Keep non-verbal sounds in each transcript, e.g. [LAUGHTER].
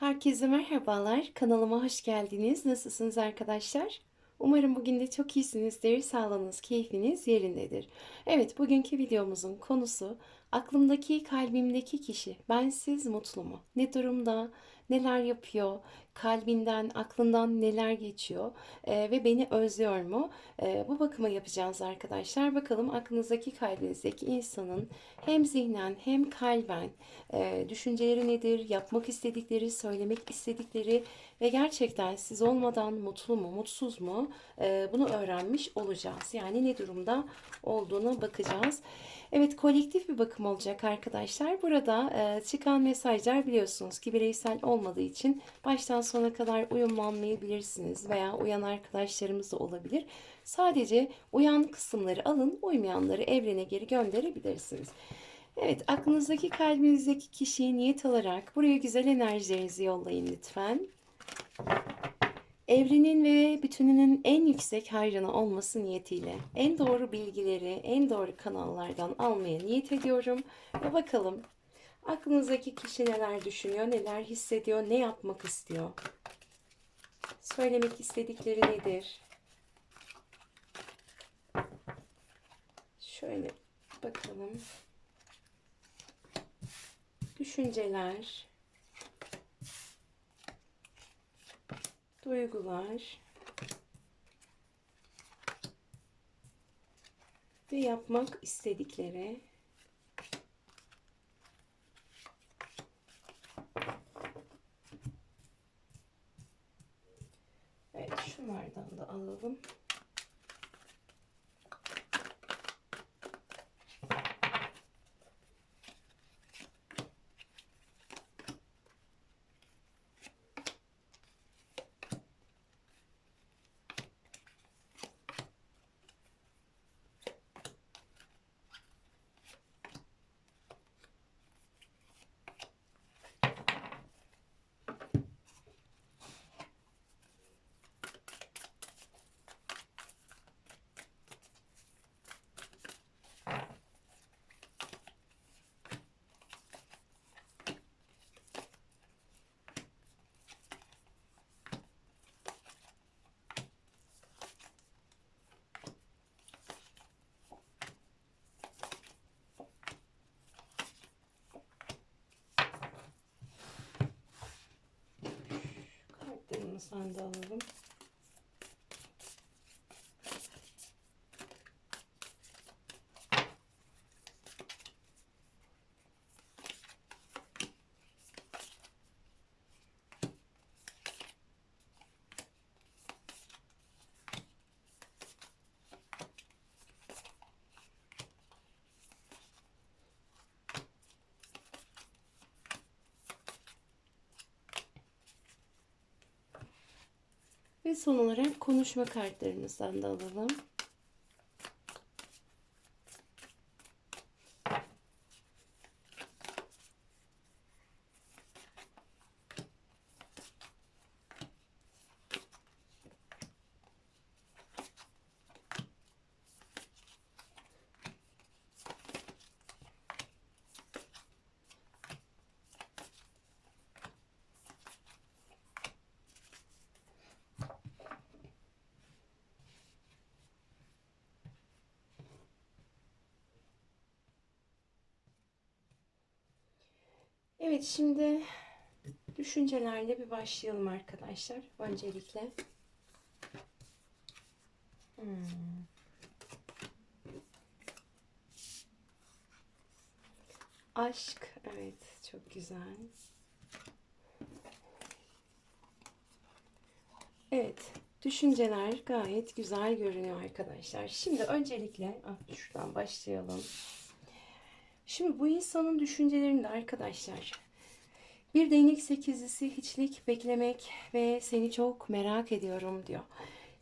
Herkese merhabalar. Kanalıma hoş geldiniz. Nasılsınız arkadaşlar? Umarım bugün de çok iyisinizdir. Sağlığınız, keyfiniz yerindedir. Evet, bugünkü videomuzun konusu aklımdaki, kalbimdeki kişi bensiz mutlu mu? Ne durumda? Neler yapıyor? Kalbinden, aklından neler geçiyor? Ee, ve beni özlüyor mu? Ee, bu bakımı yapacağız arkadaşlar. Bakalım aklınızdaki, kalbinizdeki insanın hem zihnen hem kalben e, düşünceleri nedir? Yapmak istedikleri, söylemek istedikleri ve gerçekten siz olmadan mutlu mu, mutsuz mu? Ee, bunu öğrenmiş olacağız. Yani ne durumda olduğuna bakacağız. Evet kolektif bir bakım olacak arkadaşlar. Burada e, çıkan mesajlar biliyorsunuz ki bireysel olmadığı için baştan sona kadar uyumlanmayabilirsiniz veya uyan arkadaşlarımız da olabilir. Sadece uyan kısımları alın, uymayanları evrene geri gönderebilirsiniz. Evet aklınızdaki kalbinizdeki kişiyi niyet alarak buraya güzel enerjilerinizi yollayın lütfen. Evrenin ve bütününün en yüksek hayrına olması niyetiyle en doğru bilgileri en doğru kanallardan almaya niyet ediyorum. Ve bakalım aklınızdaki kişi neler düşünüyor, neler hissediyor, ne yapmak istiyor? Söylemek istedikleri nedir? Şöyle bakalım. Düşünceler, duygular ve yapmak istedikleri Evet şunlardan da alalım. Kartlarımızdan da alalım. Ve son olarak konuşma kartlarımızdan da alalım. Evet şimdi düşüncelerle bir başlayalım arkadaşlar. Öncelikle. Hmm. Aşk. Evet çok güzel. Evet. Düşünceler gayet güzel görünüyor arkadaşlar. Şimdi öncelikle ah, şuradan başlayalım. Şimdi bu insanın düşüncelerinde arkadaşlar bir değnek sekizlisi hiçlik beklemek ve seni çok merak ediyorum diyor.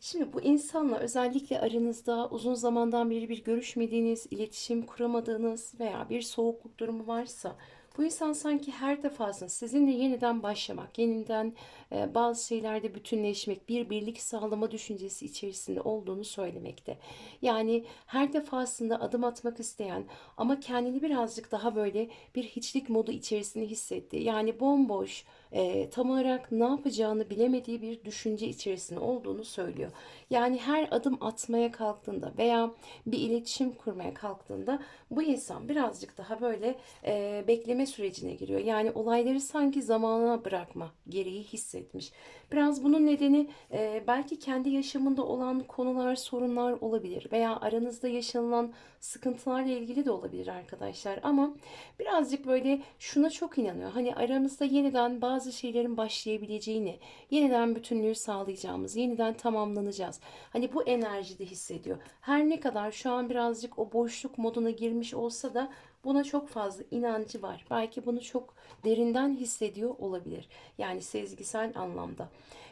Şimdi bu insanla özellikle aranızda uzun zamandan beri bir görüşmediğiniz, iletişim kuramadığınız veya bir soğukluk durumu varsa bu insan sanki her defasında sizinle yeniden başlamak, yeniden e, bazı şeylerde bütünleşmek, bir birlik sağlama düşüncesi içerisinde olduğunu söylemekte. Yani her defasında adım atmak isteyen ama kendini birazcık daha böyle bir hiçlik modu içerisinde hissetti. Yani bomboş, e, tam olarak ne yapacağını bilemediği bir düşünce içerisinde olduğunu söylüyor. Yani her adım atmaya kalktığında veya bir iletişim kurmaya kalktığında bu insan birazcık daha böyle e, bekleme sürecine giriyor. Yani olayları sanki zamana bırakma gereği hissetmiş. Biraz bunun nedeni e, belki kendi yaşamında olan konular, sorunlar olabilir veya aranızda yaşanılan sıkıntılarla ilgili de olabilir arkadaşlar. Ama birazcık böyle şuna çok inanıyor. Hani aramızda yeniden bazı şeylerin başlayabileceğini, yeniden bütünlüğü sağlayacağımız, yeniden tamamlanacağız. Hani bu enerjide hissediyor. Her ne kadar şu an birazcık o boşluk moduna girmiş olsa da buna çok fazla inancı var. Belki bunu çok derinden hissediyor olabilir. Yani sezgisel anlamda.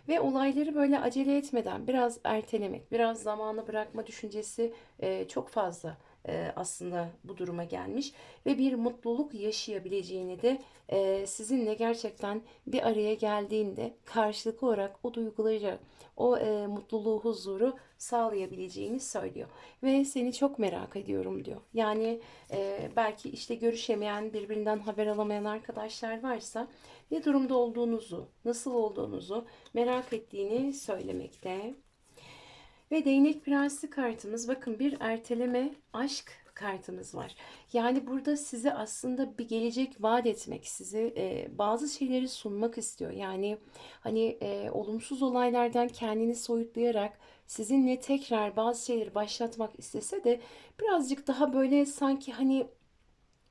Ve olayları böyle acele etmeden biraz ertelemek, biraz zamanı bırakma düşüncesi çok fazla e, aslında bu duruma gelmiş ve bir mutluluk yaşayabileceğini de e, sizinle gerçekten bir araya geldiğinde karşılıklı olarak o duyguları, o e, mutluluğu, huzuru sağlayabileceğini söylüyor. Ve seni çok merak ediyorum diyor. Yani belki işte görüşemeyen, birbirinden haber alamayan arkadaşlar varsa ne durumda olduğunuzu, nasıl olduğunuzu merak ettiğini söylemekte. Ve değnek prensi kartımız bakın bir erteleme aşk kartımız var. Yani burada size aslında bir gelecek vaat etmek, size e, bazı şeyleri sunmak istiyor. Yani hani e, olumsuz olaylardan kendini soyutlayarak sizinle tekrar bazı şeyleri başlatmak istese de birazcık daha böyle sanki hani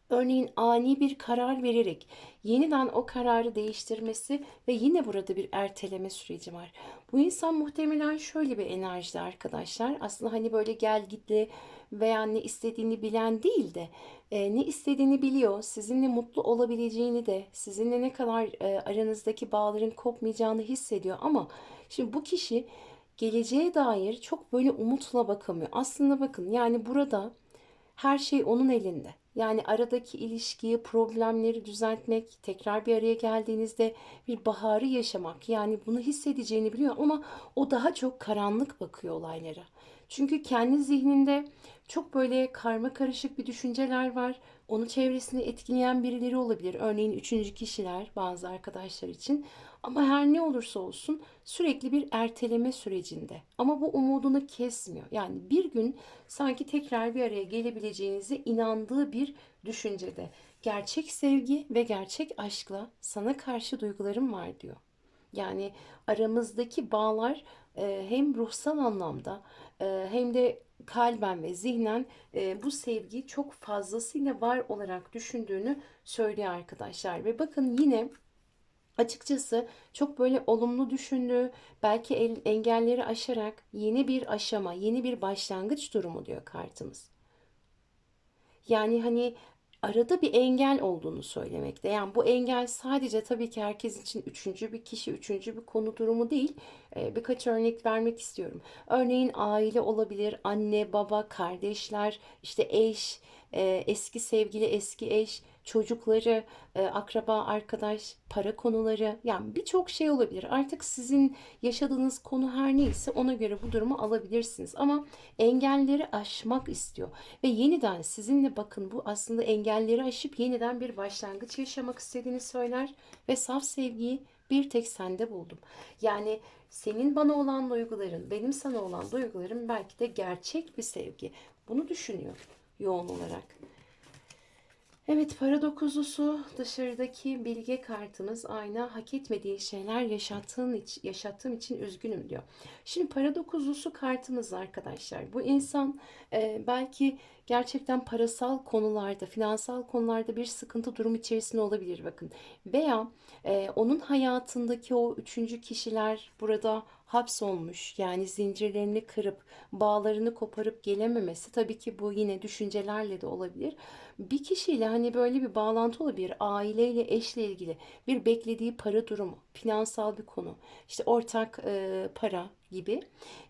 Örneğin ani bir karar vererek yeniden o kararı değiştirmesi ve yine burada bir erteleme süreci var. Bu insan muhtemelen şöyle bir enerjide arkadaşlar. Aslında hani böyle gel gitli veya ne istediğini bilen değil de e, ne istediğini biliyor, sizinle mutlu olabileceğini de, sizinle ne kadar e, aranızdaki bağların kopmayacağını hissediyor. Ama şimdi bu kişi geleceğe dair çok böyle umutla bakamıyor. Aslında bakın yani burada her şey onun elinde. Yani aradaki ilişkiyi, problemleri düzeltmek, tekrar bir araya geldiğinizde bir baharı yaşamak. Yani bunu hissedeceğini biliyor ama o daha çok karanlık bakıyor olaylara. Çünkü kendi zihninde çok böyle karma karışık bir düşünceler var. Onu çevresini etkileyen birileri olabilir. Örneğin üçüncü kişiler bazı arkadaşlar için. Ama her ne olursa olsun sürekli bir erteleme sürecinde. Ama bu umudunu kesmiyor. Yani bir gün sanki tekrar bir araya gelebileceğinize inandığı bir düşüncede. Gerçek sevgi ve gerçek aşkla sana karşı duygularım var diyor. Yani aramızdaki bağlar e, hem ruhsal anlamda e, hem de kalben ve zihnen e, bu sevgi çok fazlasıyla var olarak düşündüğünü söylüyor arkadaşlar. Ve bakın yine açıkçası çok böyle olumlu düşündüğü, belki el, engelleri aşarak yeni bir aşama, yeni bir başlangıç durumu diyor kartımız. Yani hani arada bir engel olduğunu söylemekte. Yani bu engel sadece tabii ki herkes için üçüncü bir kişi, üçüncü bir konu durumu değil. Ee, birkaç örnek vermek istiyorum. Örneğin aile olabilir, anne, baba, kardeşler, işte eş, e, eski sevgili, eski eş, çocukları, e, akraba, arkadaş, para konuları yani birçok şey olabilir. Artık sizin yaşadığınız konu her neyse ona göre bu durumu alabilirsiniz. Ama engelleri aşmak istiyor ve yeniden sizinle bakın bu aslında engelleri aşıp yeniden bir başlangıç yaşamak istediğini söyler ve saf sevgiyi bir tek sende buldum. Yani senin bana olan duyguların, benim sana olan duygularım belki de gerçek bir sevgi. Bunu düşünüyor yoğun olarak. Evet para dokuzlusu dışarıdaki bilge kartımız ayna hak etmediği şeyler yaşattığın için, yaşattığım için üzgünüm diyor. Şimdi para dokuzlusu kartımız arkadaşlar. Bu insan e, belki gerçekten parasal konularda, finansal konularda bir sıkıntı durum içerisinde olabilir bakın. Veya e, onun hayatındaki o üçüncü kişiler burada hapsolmuş. Yani zincirlerini kırıp bağlarını koparıp gelememesi tabii ki bu yine düşüncelerle de olabilir. Bir kişiyle hani böyle bir bağlantı olabilir. Aileyle, eşle ilgili bir beklediği para durumu, finansal bir konu, işte ortak e, para gibi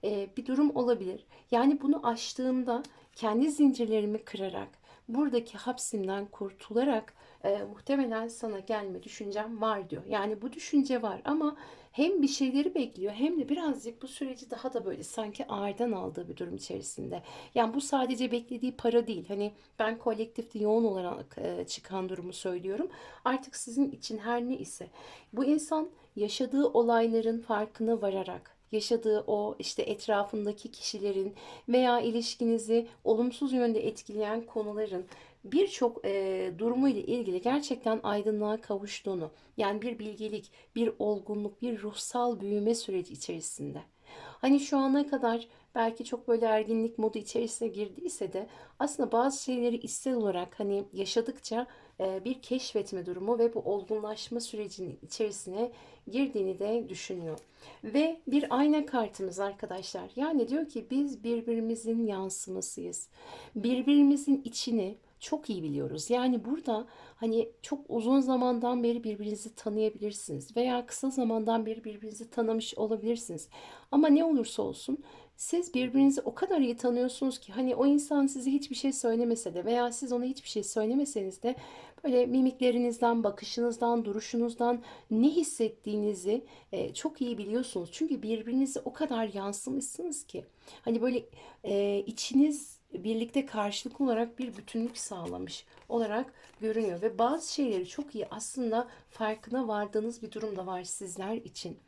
e, bir durum olabilir. Yani bunu aştığımda kendi zincirlerimi kırarak buradaki hapsimden kurtularak e, muhtemelen sana gelme düşüncem var diyor. Yani bu düşünce var ama hem bir şeyleri bekliyor hem de birazcık bu süreci daha da böyle sanki ağırdan aldığı bir durum içerisinde. Yani bu sadece beklediği para değil. Hani ben kolektifte yoğun olarak e, çıkan durumu söylüyorum. Artık sizin için her ne ise bu insan yaşadığı olayların farkına vararak yaşadığı o işte etrafındaki kişilerin veya ilişkinizi olumsuz yönde etkileyen konuların birçok e, durumu ile ilgili gerçekten aydınlığa kavuştuğunu, yani bir bilgelik, bir olgunluk, bir ruhsal büyüme süreci içerisinde. Hani şu ana kadar belki çok böyle erginlik modu içerisine girdiyse de aslında bazı şeyleri içsel olarak hani yaşadıkça e, bir keşfetme durumu ve bu olgunlaşma sürecinin içerisine girdiğini de düşünüyor. Ve bir ayna kartımız arkadaşlar. Yani diyor ki biz birbirimizin yansımasıyız. Birbirimizin içini çok iyi biliyoruz. Yani burada hani çok uzun zamandan beri birbirinizi tanıyabilirsiniz veya kısa zamandan beri birbirinizi tanımış olabilirsiniz. Ama ne olursa olsun siz birbirinizi o kadar iyi tanıyorsunuz ki hani o insan size hiçbir şey söylemese de veya siz ona hiçbir şey söylemeseniz de böyle mimiklerinizden, bakışınızdan, duruşunuzdan ne hissettiğinizi e, çok iyi biliyorsunuz. Çünkü birbirinizi o kadar yansımışsınız ki hani böyle e, içiniz birlikte karşılıklı olarak bir bütünlük sağlamış olarak görünüyor ve bazı şeyleri çok iyi aslında farkına vardığınız bir durum da var sizler için.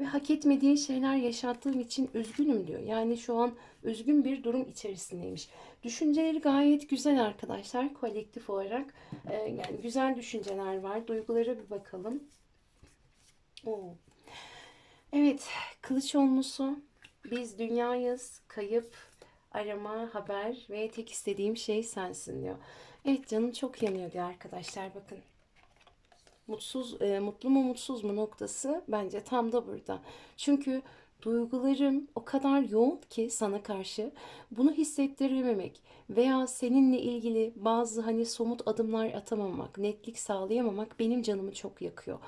Ve hak etmediği şeyler yaşattığım için üzgünüm diyor. Yani şu an üzgün bir durum içerisindeymiş. Düşünceleri gayet güzel arkadaşlar kolektif olarak. Ee, yani güzel düşünceler var. Duygulara bir bakalım. Oo. Evet, kılıç olmusu. Biz dünyayız, kayıp, arama, haber ve tek istediğim şey sensin diyor. Evet canım çok yanıyor diyor arkadaşlar bakın. Mutsuz, e, mutlu mu mutsuz mu noktası bence tam da burada. Çünkü duygularım o kadar yoğun ki sana karşı bunu hissettirememek veya seninle ilgili bazı hani somut adımlar atamamak, netlik sağlayamamak benim canımı çok yakıyor.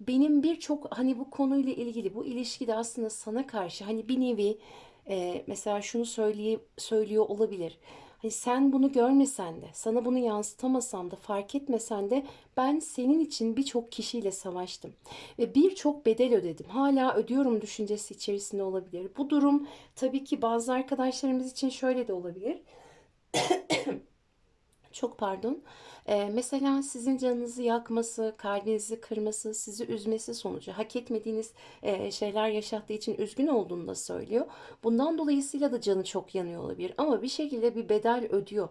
Benim birçok hani bu konuyla ilgili bu ilişkide aslında sana karşı hani bir nevi e, mesela şunu söyleye, söylüyor olabilir. Hani sen bunu görmesen de, sana bunu yansıtamasam da, fark etmesen de ben senin için birçok kişiyle savaştım. Ve birçok bedel ödedim. Hala ödüyorum düşüncesi içerisinde olabilir. Bu durum tabii ki bazı arkadaşlarımız için şöyle de olabilir. [COUGHS] Çok pardon. Ee, mesela sizin canınızı yakması, kalbinizi kırması, sizi üzmesi sonucu hak etmediğiniz e, şeyler yaşattığı için üzgün olduğunu da söylüyor. Bundan dolayısıyla da canı çok yanıyor olabilir ama bir şekilde bir bedel ödüyor.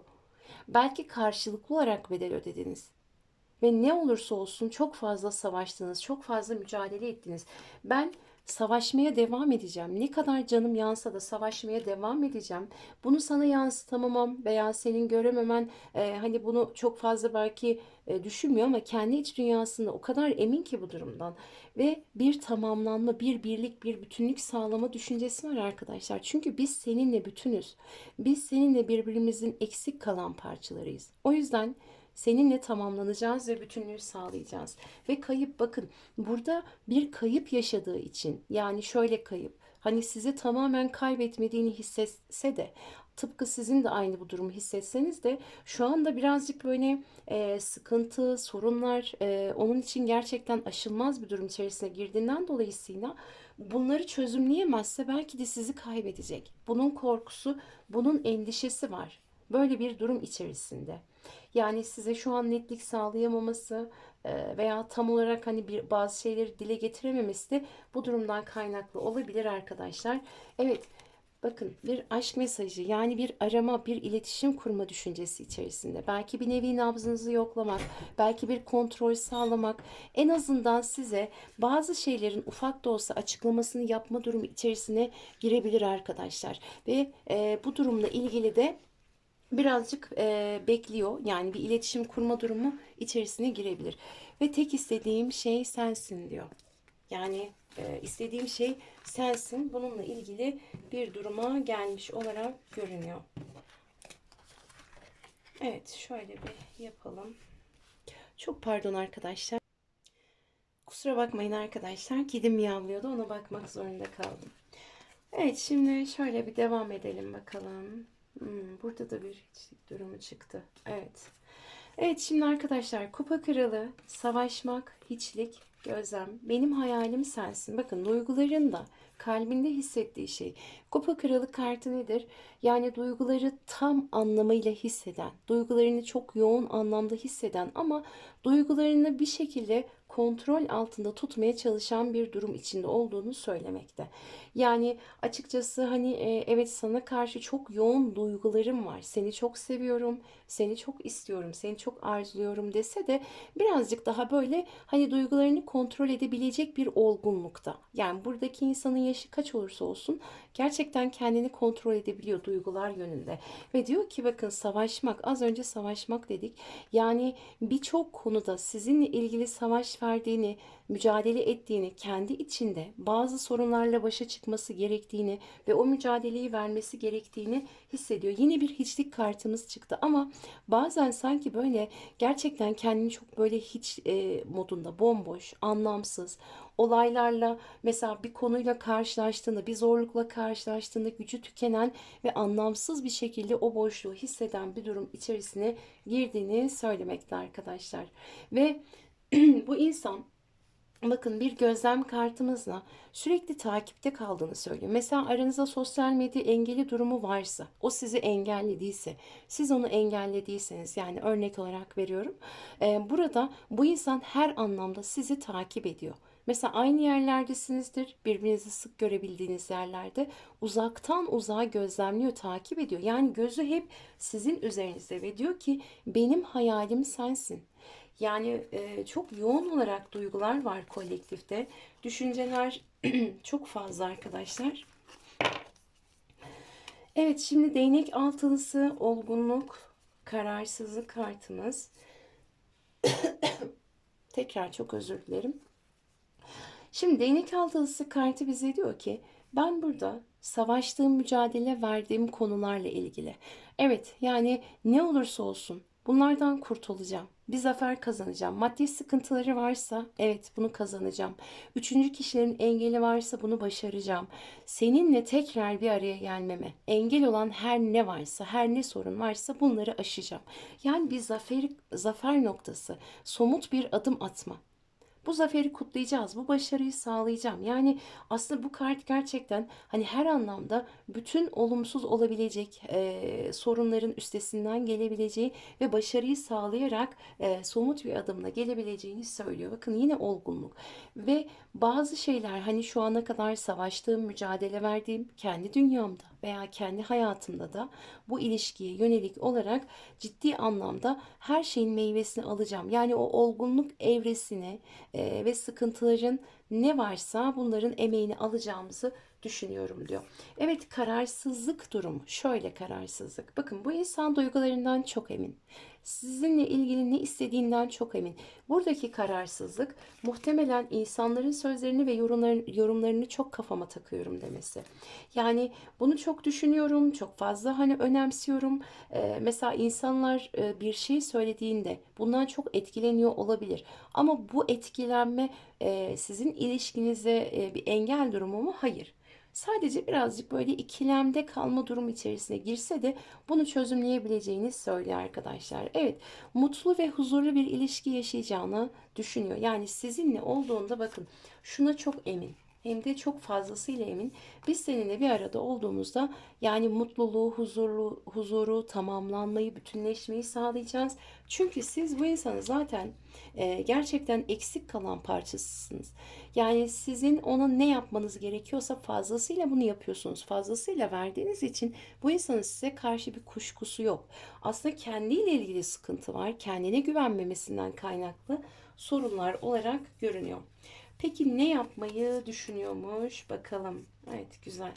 Belki karşılıklı olarak bedel ödediniz. Ve ne olursa olsun çok fazla savaştınız, çok fazla mücadele ettiniz. Ben savaşmaya devam edeceğim. Ne kadar canım yansa da savaşmaya devam edeceğim. Bunu sana yansıtamamam veya senin görememen e, hani bunu çok fazla belki e, düşünmüyor ama kendi iç dünyasında o kadar emin ki bu durumdan ve bir tamamlanma, bir birlik, bir bütünlük sağlama düşüncesi var arkadaşlar. Çünkü biz seninle bütünüz. Biz seninle birbirimizin eksik kalan parçalarıyız. O yüzden Seninle tamamlanacağız ve bütünlüğü sağlayacağız. Ve kayıp bakın burada bir kayıp yaşadığı için yani şöyle kayıp hani sizi tamamen kaybetmediğini hissetse de tıpkı sizin de aynı bu durumu hissetseniz de şu anda birazcık böyle e, sıkıntı, sorunlar e, onun için gerçekten aşılmaz bir durum içerisine girdiğinden dolayısıyla bunları çözümleyemezse belki de sizi kaybedecek. Bunun korkusu, bunun endişesi var. Böyle bir durum içerisinde. Yani size şu an netlik sağlayamaması e, veya tam olarak hani bir bazı şeyleri dile getirememesi de bu durumdan kaynaklı olabilir arkadaşlar. Evet. Bakın bir aşk mesajı yani bir arama, bir iletişim kurma düşüncesi içerisinde. Belki bir nevi nabzınızı yoklamak, belki bir kontrol sağlamak, en azından size bazı şeylerin ufak da olsa açıklamasını yapma durumu içerisine girebilir arkadaşlar. Ve e, bu durumla ilgili de birazcık e, bekliyor. Yani bir iletişim kurma durumu içerisine girebilir. Ve tek istediğim şey sensin diyor. Yani e, istediğim şey sensin. Bununla ilgili bir duruma gelmiş olarak görünüyor. Evet şöyle bir yapalım. Çok pardon arkadaşlar. Kusura bakmayın arkadaşlar. Kedim miyavlıyordu. Ona bakmak zorunda kaldım. Evet şimdi şöyle bir devam edelim bakalım. Hmm, burada da bir hiçlik durumu çıktı. Evet. Evet şimdi arkadaşlar kupa kralı, savaşmak, hiçlik, gözlem. Benim hayalim sensin. Bakın duyguların da kalbinde hissettiği şey. Kupa kralı kartı nedir? Yani duyguları tam anlamıyla hisseden, duygularını çok yoğun anlamda hisseden ama duygularını bir şekilde kontrol altında tutmaya çalışan bir durum içinde olduğunu söylemekte. Yani açıkçası hani e, evet sana karşı çok yoğun duygularım var. Seni çok seviyorum, seni çok istiyorum, seni çok arzuluyorum dese de birazcık daha böyle hani duygularını kontrol edebilecek bir olgunlukta. Yani buradaki insanın yaşı kaç olursa olsun gerçekten kendini kontrol edebiliyor duygular yönünde. Ve diyor ki bakın savaşmak az önce savaşmak dedik. Yani birçok konuda sizinle ilgili savaş verdiğini, mücadele ettiğini, kendi içinde bazı sorunlarla başa çıkması gerektiğini ve o mücadeleyi vermesi gerektiğini hissediyor. Yine bir hiçlik kartımız çıktı ama bazen sanki böyle gerçekten kendini çok böyle hiç e, modunda bomboş, anlamsız, olaylarla mesela bir konuyla karşılaştığında, bir zorlukla karşılaştığında gücü tükenen ve anlamsız bir şekilde o boşluğu hisseden bir durum içerisine girdiğini söylemekte arkadaşlar. Ve [CLEARS THROAT] bu insan Bakın bir gözlem kartımızla sürekli takipte kaldığını söylüyor. Mesela aranızda sosyal medya engeli durumu varsa, o sizi engellediyse, siz onu engellediyseniz yani örnek olarak veriyorum. Burada bu insan her anlamda sizi takip ediyor. Mesela aynı yerlerdesinizdir, birbirinizi sık görebildiğiniz yerlerde uzaktan uzağa gözlemliyor, takip ediyor. Yani gözü hep sizin üzerinizde ve diyor ki benim hayalim sensin. Yani e, çok yoğun olarak duygular var kolektifte. Düşünceler [CLEARS THROAT] çok fazla arkadaşlar. Evet şimdi değnek altılısı olgunluk, kararsızlık kartımız. [CLEARS THROAT] Tekrar çok özür dilerim. Şimdi değnek altılısı kartı bize diyor ki ben burada savaştığım, mücadele verdiğim konularla ilgili. Evet yani ne olursa olsun bunlardan kurtulacağım. Bir zafer kazanacağım. Maddi sıkıntıları varsa evet bunu kazanacağım. Üçüncü kişilerin engeli varsa bunu başaracağım. Seninle tekrar bir araya gelmeme, engel olan her ne varsa, her ne sorun varsa bunları aşacağım. Yani bir zafer, zafer noktası, somut bir adım atma. Bu zaferi kutlayacağız. Bu başarıyı sağlayacağım. Yani aslında bu kart gerçekten hani her anlamda bütün olumsuz olabilecek e, sorunların üstesinden gelebileceği ve başarıyı sağlayarak e, somut bir adımla gelebileceğini söylüyor. Bakın yine olgunluk ve bazı şeyler hani şu ana kadar savaştığım, mücadele verdiğim kendi dünyamda veya kendi hayatımda da bu ilişkiye yönelik olarak ciddi anlamda her şeyin meyvesini alacağım. Yani o olgunluk evresini ve sıkıntıların ne varsa bunların emeğini alacağımızı düşünüyorum diyor. Evet kararsızlık durumu. Şöyle kararsızlık. Bakın bu insan duygularından çok emin sizinle ilgili ne istediğinden çok emin. Buradaki kararsızlık muhtemelen insanların sözlerini ve yorumlarını, yorumlarını çok kafama takıyorum demesi. Yani bunu çok düşünüyorum, çok fazla hani önemsiyorum. Ee, mesela insanlar e, bir şey söylediğinde bundan çok etkileniyor olabilir. Ama bu etkilenme e, sizin ilişkinize e, bir engel durumu mu? Hayır. Sadece birazcık böyle ikilemde kalma durum içerisine girse de bunu çözümleyebileceğini söylüyor arkadaşlar. Evet mutlu ve huzurlu bir ilişki yaşayacağını düşünüyor. Yani sizinle olduğunda bakın şuna çok emin hem de çok fazlasıyla emin. Biz seninle bir arada olduğumuzda yani mutluluğu, huzurlu, huzuru, tamamlanmayı, bütünleşmeyi sağlayacağız. Çünkü siz bu insanı zaten e, gerçekten eksik kalan parçasısınız. Yani sizin ona ne yapmanız gerekiyorsa fazlasıyla bunu yapıyorsunuz. Fazlasıyla verdiğiniz için bu insanın size karşı bir kuşkusu yok. Aslında kendiyle ilgili sıkıntı var. Kendine güvenmemesinden kaynaklı sorunlar olarak görünüyor. Peki ne yapmayı düşünüyormuş? Bakalım. Evet güzel.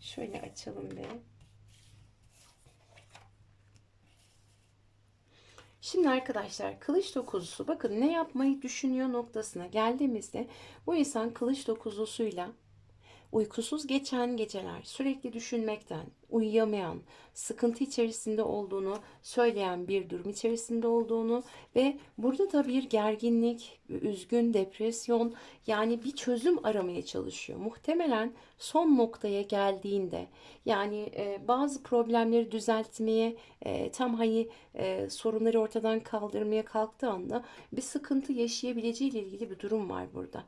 Şöyle açalım bir. Şimdi arkadaşlar kılıç dokuzlusu bakın ne yapmayı düşünüyor noktasına geldiğimizde bu insan kılıç dokuzlusuyla uykusuz geçen geceler, sürekli düşünmekten, uyuyamayan, sıkıntı içerisinde olduğunu söyleyen bir durum içerisinde olduğunu ve burada da bir gerginlik, üzgün, depresyon yani bir çözüm aramaya çalışıyor. Muhtemelen son noktaya geldiğinde yani e, bazı problemleri düzeltmeye e, tam hani e, sorunları ortadan kaldırmaya kalktığı anda bir sıkıntı yaşayabileceği ile ilgili bir durum var burada.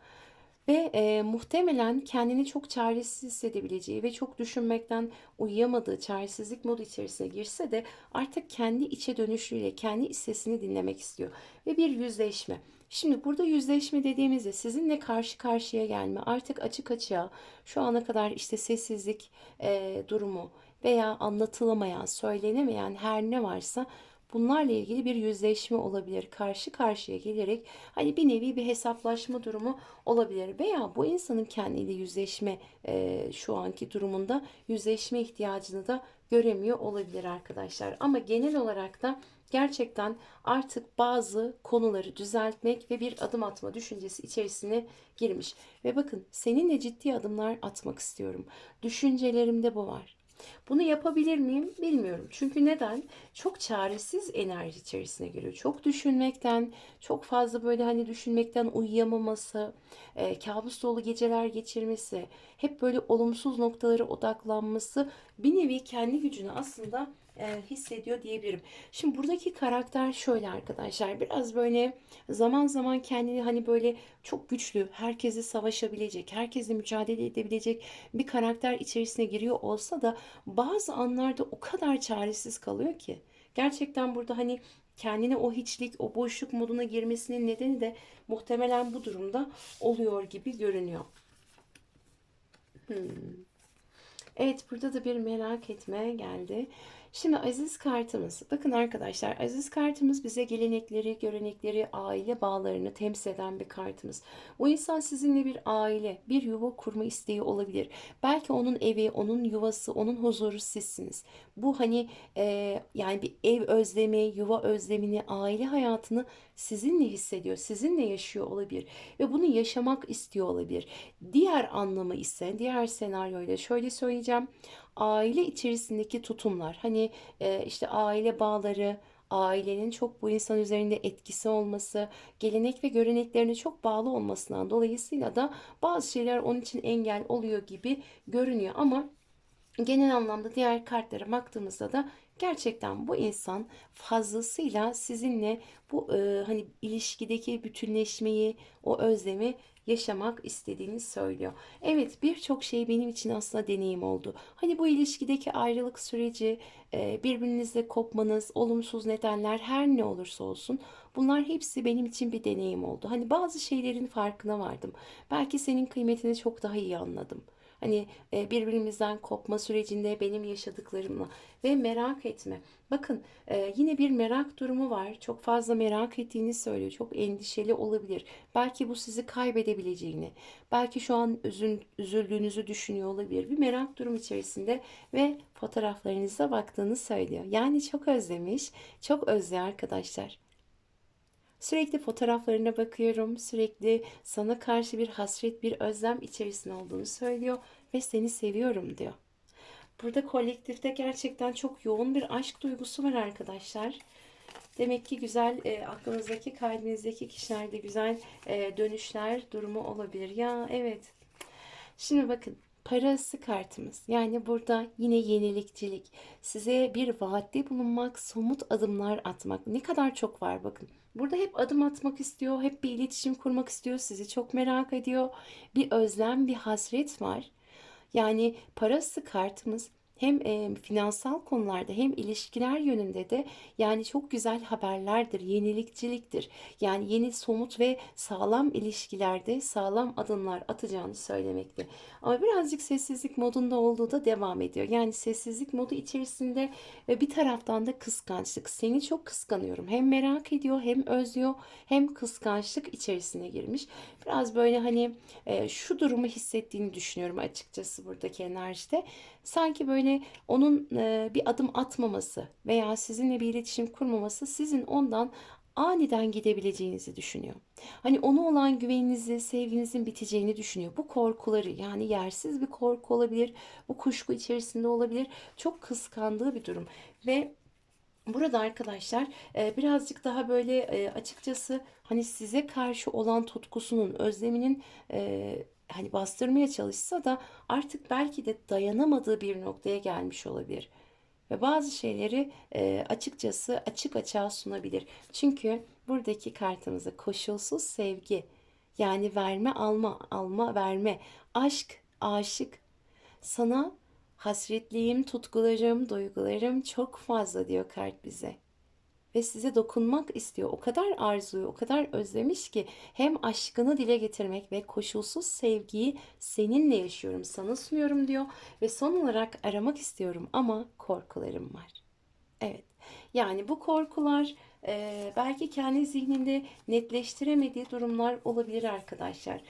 Ve e, muhtemelen kendini çok çaresiz hissedebileceği ve çok düşünmekten uyuyamadığı çaresizlik modu içerisine girse de artık kendi içe dönüşüyle kendi sesini dinlemek istiyor. Ve bir yüzleşme. Şimdi burada yüzleşme dediğimizde sizinle karşı karşıya gelme artık açık açığa şu ana kadar işte sessizlik e, durumu veya anlatılamayan, söylenemeyen her ne varsa bunlarla ilgili bir yüzleşme olabilir. Karşı karşıya gelerek hani bir nevi bir hesaplaşma durumu olabilir. Veya bu insanın kendiyle yüzleşme e, şu anki durumunda yüzleşme ihtiyacını da göremiyor olabilir arkadaşlar. Ama genel olarak da gerçekten artık bazı konuları düzeltmek ve bir adım atma düşüncesi içerisine girmiş. Ve bakın seninle ciddi adımlar atmak istiyorum. Düşüncelerimde bu var. Bunu yapabilir miyim bilmiyorum. Çünkü neden? Çok çaresiz enerji içerisine giriyor. Çok düşünmekten, çok fazla böyle hani düşünmekten uyuyamaması, e, kabus dolu geceler geçirmesi, hep böyle olumsuz noktalara odaklanması bir nevi kendi gücünü aslında e, hissediyor diyebilirim. Şimdi buradaki karakter şöyle arkadaşlar. Biraz böyle zaman zaman kendini hani böyle çok güçlü, herkesi savaşabilecek, herkesle mücadele edebilecek bir karakter içerisine giriyor olsa da bazı anlarda o kadar çaresiz kalıyor ki. Gerçekten burada hani kendine o hiçlik, o boşluk moduna girmesinin nedeni de muhtemelen bu durumda oluyor gibi görünüyor. Hmm. Evet burada da bir merak etme geldi. Şimdi aziz kartımız. Bakın arkadaşlar aziz kartımız bize gelenekleri, görenekleri, aile bağlarını temsil eden bir kartımız. O insan sizinle bir aile, bir yuva kurma isteği olabilir. Belki onun evi, onun yuvası, onun huzuru sizsiniz. Bu hani e, yani bir ev özlemi, yuva özlemini, aile hayatını sizinle hissediyor, sizinle yaşıyor olabilir ve bunu yaşamak istiyor olabilir. Diğer anlamı ise, diğer senaryoyla şöyle söyleyeceğim aile içerisindeki tutumlar. Hani e, işte aile bağları ailenin çok bu insan üzerinde etkisi olması, gelenek ve göreneklerine çok bağlı olmasından dolayısıyla da bazı şeyler onun için engel oluyor gibi görünüyor. Ama genel anlamda diğer kartlara baktığımızda da gerçekten bu insan fazlasıyla sizinle bu e, hani ilişkideki bütünleşmeyi, o özlemi yaşamak istediğini söylüyor. Evet birçok şey benim için aslında deneyim oldu. Hani bu ilişkideki ayrılık süreci, e, birbirinizle kopmanız, olumsuz nedenler her ne olursa olsun bunlar hepsi benim için bir deneyim oldu. Hani bazı şeylerin farkına vardım. Belki senin kıymetini çok daha iyi anladım. Hani e, birbirimizden kopma sürecinde benim yaşadıklarımla ve merak etme. Bakın e, yine bir merak durumu var. Çok fazla merak ettiğini söylüyor. Çok endişeli olabilir. Belki bu sizi kaybedebileceğini, belki şu an üzün, üzüldüğünüzü düşünüyor olabilir. Bir merak durum içerisinde ve fotoğraflarınıza baktığını söylüyor. Yani çok özlemiş, çok özlüyor arkadaşlar. Sürekli fotoğraflarına bakıyorum. Sürekli sana karşı bir hasret, bir özlem içerisinde olduğunu söylüyor ve seni seviyorum diyor. Burada kolektifte gerçekten çok yoğun bir aşk duygusu var arkadaşlar. Demek ki güzel e, aklınızdaki, kalbinizdeki kişilerde güzel e, dönüşler durumu olabilir. Ya evet. Şimdi bakın parası kartımız. Yani burada yine yenilikçilik. Size bir vaatte bulunmak, somut adımlar atmak. Ne kadar çok var bakın. Burada hep adım atmak istiyor, hep bir iletişim kurmak istiyor, sizi çok merak ediyor. Bir özlem, bir hasret var. Yani parası kartımız hem e, finansal konularda hem ilişkiler yönünde de yani çok güzel haberlerdir, yenilikçiliktir. Yani yeni somut ve sağlam ilişkilerde sağlam adımlar atacağını söylemekte. Ama birazcık sessizlik modunda olduğu da devam ediyor. Yani sessizlik modu içerisinde ve bir taraftan da kıskançlık. Seni çok kıskanıyorum. Hem merak ediyor hem özlüyor hem kıskançlık içerisine girmiş. Biraz böyle hani e, şu durumu hissettiğini düşünüyorum açıkçası buradaki enerjide. Sanki böyle onun e, bir adım atmaması veya sizinle bir iletişim kurmaması sizin ondan aniden gidebileceğinizi düşünüyor. Hani ona olan güveninizi, sevginizin biteceğini düşünüyor. Bu korkuları yani yersiz bir korku olabilir, bu kuşku içerisinde olabilir. Çok kıskandığı bir durum ve Burada arkadaşlar e, birazcık daha böyle e, açıkçası hani size karşı olan tutkusunun, özleminin e, hani bastırmaya çalışsa da artık belki de dayanamadığı bir noktaya gelmiş olabilir. Ve bazı şeyleri e, açıkçası açık açığa sunabilir. Çünkü buradaki kartımızda koşulsuz sevgi yani verme alma alma verme aşk aşık sana hasretliyim tutkularım duygularım çok fazla diyor kart bize ve size dokunmak istiyor. O kadar arzuyu, o kadar özlemiş ki hem aşkını dile getirmek ve koşulsuz sevgiyi seninle yaşıyorum, sana sunuyorum diyor ve son olarak aramak istiyorum ama korkularım var. Evet. Yani bu korkular e, belki kendi zihninde netleştiremediği durumlar olabilir arkadaşlar.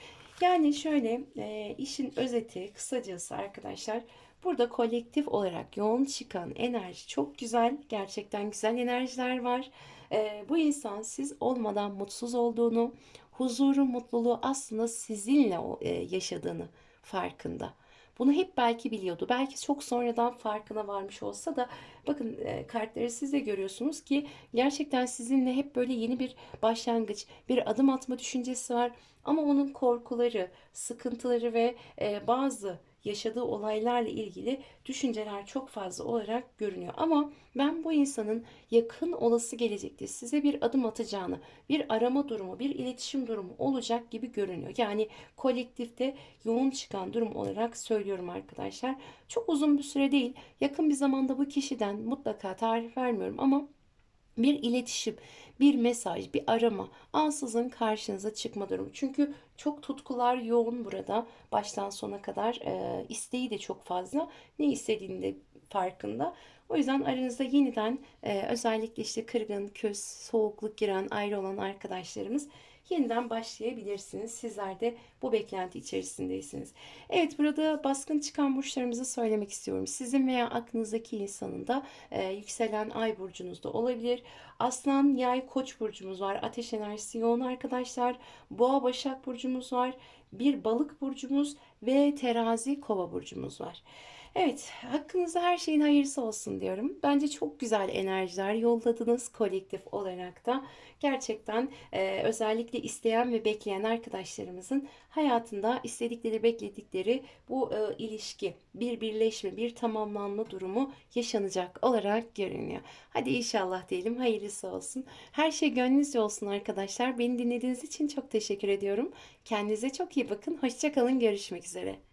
Yani şöyle e, işin özeti kısacası arkadaşlar burada kolektif olarak yoğun çıkan enerji çok güzel. Gerçekten güzel enerjiler var. E, bu insan siz olmadan mutsuz olduğunu, huzuru, mutluluğu aslında sizinle e, yaşadığını farkında. Bunu hep belki biliyordu. Belki çok sonradan farkına varmış olsa da bakın e, kartları siz de görüyorsunuz ki gerçekten sizinle hep böyle yeni bir başlangıç, bir adım atma düşüncesi var. Ama onun korkuları, sıkıntıları ve e, bazı yaşadığı olaylarla ilgili düşünceler çok fazla olarak görünüyor. Ama ben bu insanın yakın olası gelecekte size bir adım atacağını, bir arama durumu, bir iletişim durumu olacak gibi görünüyor. Yani kolektifte yoğun çıkan durum olarak söylüyorum arkadaşlar. Çok uzun bir süre değil. Yakın bir zamanda bu kişiden mutlaka tarih vermiyorum ama bir iletişim, bir mesaj, bir arama ansızın karşınıza çıkma durumu. Çünkü çok tutkular yoğun burada. Baştan sona kadar e, isteği de çok fazla. Ne istediğini de farkında. O yüzden aranızda yeniden e, özellikle işte kırgın, küs, soğukluk giren, ayrı olan arkadaşlarımız yeniden başlayabilirsiniz. Sizler de bu beklenti içerisindeysiniz. Evet burada baskın çıkan burçlarımızı söylemek istiyorum. Sizin veya aklınızdaki insanın da e, yükselen ay burcunuzda olabilir. Aslan, yay, koç burcumuz var. Ateş enerjisi yoğun arkadaşlar. Boğa, başak burcumuz var. Bir balık burcumuz ve terazi, kova burcumuz var. Evet, hakkınızda her şeyin hayırlısı olsun diyorum. Bence çok güzel enerjiler yolladınız kolektif olarak da. Gerçekten e, özellikle isteyen ve bekleyen arkadaşlarımızın hayatında istedikleri, bekledikleri bu e, ilişki, bir birleşme, bir tamamlanma durumu yaşanacak olarak görünüyor. Hadi inşallah diyelim, hayırlısı olsun. Her şey gönlünüzce olsun arkadaşlar. Beni dinlediğiniz için çok teşekkür ediyorum. Kendinize çok iyi bakın. Hoşçakalın, görüşmek üzere.